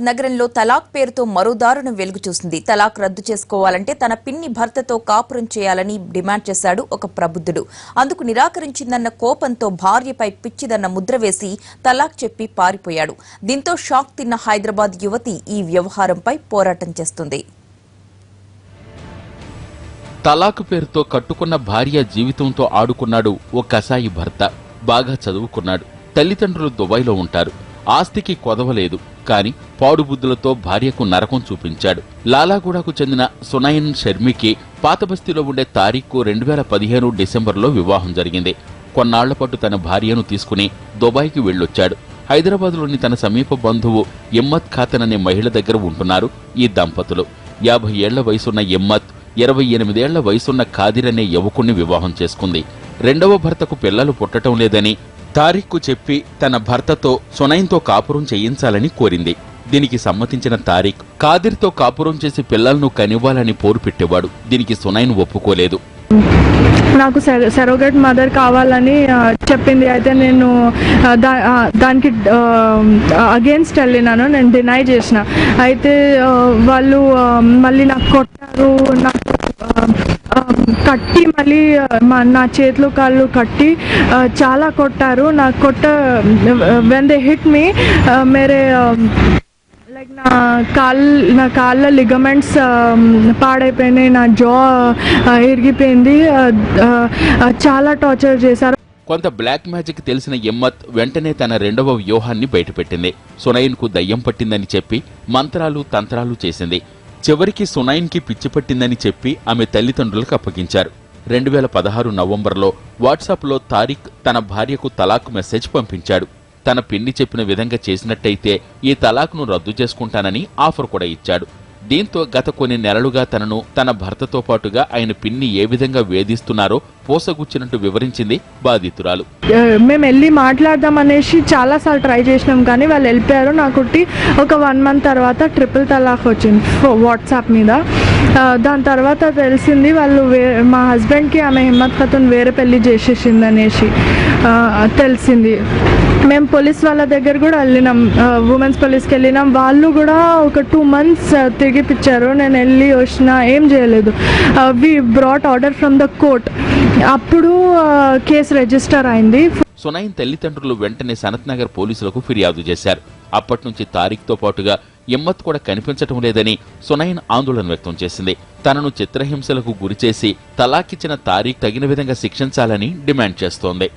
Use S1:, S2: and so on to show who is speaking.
S1: హైదరాబాద్ నగరంలో తలాక్ పేరుతో మరో దారుణం వెలుగు చూసింది తలాక్ రద్దు చేసుకోవాలంటే తన పిన్ని భర్తతో కాపురం చేయాలని డిమాండ్ చేశాడు ఒక ప్రబుద్ధుడు. అందుకు నిరాకరించిందన్న కోపంతో భార్యపై పిచ్చిదన్న ముద్ర వేసి తలాక్ చెప్పి పారిపోయాడు. దీంతో షాక్ తిన్న హైదరాబాద్ యువతి ఈ వ్యవహారంపై పోరాటం చేస్తుంది.
S2: తలాక్ పేరుతో కట్టుకున్న భార్య జీవితంతో ఆడుకున్నాడు ఓ కసాయి భర్త. బాగా చదువుకున్నాడు. తల్లిదండ్రులు దుబాయ్లో ఉంటారు. ఆస్తికి కొదవలేదు కాని పాడుబుద్ధులతో భార్యకు నరకం చూపించాడు. లాలాగూడకు చెందిన సునయన్ షర్మికి పాతబస్తీలో ఉండే తారీఖు రెండు వేల పదిహేను డిసెంబర్లో వివాహం జరిగింది. కొన్నాళ్ళపాటు తన భార్యను తీసుకుని దుబాయ్కి వెళ్ళొచ్చాడు. హైదరాబాద్లోని తన సమీప బంధువు ఎమ్మత్ ఖాతన్ అనే మహిళ దగ్గర ఉంటున్నారు ఈ దంపతులు. యాభై ఏళ్ళ వయసున్న ఎమ్మత్ ఇరవై ఎనిమిదేళ్ళ వయసున్న ఖాదిర్ అనే యువకుణ్ణి వివాహం చేసుకుంది. రెండవ భర్తకు పిల్లలు పుట్టటం లేదని తారిక్కు చెప్పి తన భర్తతో సునైన్తో కాపురం చేయించాలని కోరింది. దీనికి సమ్మతించిన తారిక్ కాదిర్తో కాపురం చేసి పిల్లలను కనివ్వాలని పోరు పెట్టేవాడు. దీనికి సునైన్ ఒప్పుకోలేదు.
S3: నాకు సెరోగేట్ మదర్ కావాలని చెప్పింది. అయితే నేను దా దానికి అగేన్స్ట్ వెళ్ళినాను. నేను డినై చేసిన. అయితే వాళ్ళు మళ్ళీ నాకు కొట్టారు నాకు కట్టి మళ్ళీ మా నా చేతులు కాళ్ళు కట్టి చాలా కొట్టారు. నా కొట్ట వెన్ దే హిట్ మీ మేరే లైక్ నా కాల్ నా కాళ్ళ లిగమెంట్స్ పాడైపోయినాయి. నా జా ఇరిగిపోయింది. చాలా టార్చర్ చేశారు.
S2: కొంత బ్లాక్ మ్యాజిక్ తెలిసిన ఎమ్మత్ వెంటనే తన రెండవ వ్యూహాన్ని బయటపెట్టింది. సునైన్కు దయ్యం పట్టిందని చెప్పి మంత్రాలు తంత్రాలు చేసింది. చివరికి సునైన్కి పిచ్చి పట్టిందని చెప్పి ఆమె తల్లిదండ్రులకు అప్పగించారు. రెండు వేల పదహారు నవంబర్లో వాట్సాప్లో తారిక్ తన భార్యకు తలాక్ మెసేజ్ పంపించాడు. తన పిన్ని చెప్పిన విధంగా చేసినట్టయితే ఈ తలాక్ను రద్దు చేసుకుంటానని ఆఫర్ కూడా ఇచ్చాడు. దీంతో గత కొన్ని నెలలుగా తనను తన భర్తతో పాటుగా ఆయన పిన్ని ఏ విధంగా వేధిస్తున్నారో పోసగుచ్చినట్టు వివరించింది బాధితురాలు.
S3: మేము వెళ్ళి మాట్లాడదాం అనేసి చాలాసార్లు ట్రై చేసినాం కానీ వాళ్ళు వెళ్ళిపోయారు. నాకుట్టి ఒక వన్ మంత్ తర్వాత ట్రిపుల్ తలాక్ వచ్చింది వాట్సాప్ మీద. దాని తర్వాత తెలిసింది వాళ్ళు వే మా హస్బెండ్కి ఆమె హిమ్మత్ ఖతున్ వేరే పెళ్ళి చేసేసింది అనేసి తెలిసింది. మేము పోలీస్ వాళ్ళ దగ్గర కూడా వెళ్ళినాం. ఉమెన్స్ పోలీస్కి వెళ్ళినాం. వాళ్ళు కూడా ఒక టూ మంత్స్ తిరిగిపించారు నేను వెళ్ళి వచ్చిన ఏం చేయలేదు. We brought order from the court అప్పుడు కేసు రిజిస్టర్ అయింది.
S2: సునైన్ తల్లిదండ్రులు వెంటనే సనత్ నగర్ పోలీసులకు ఫిర్యాదు చేశారు. అప్పటి నుంచి తారిక్తో పాటుగా ఎమ్మత్ కూడా కనిపించటం లేదని సునయన్ ఆందోళన వ్యక్తం చేసింది. తనను చిత్రహింసలకు గురిచేసి తలాకిచ్చిన తారీఖ్ తగిన విధంగా శిక్షించాలని డిమాండ్ చేస్తోంది.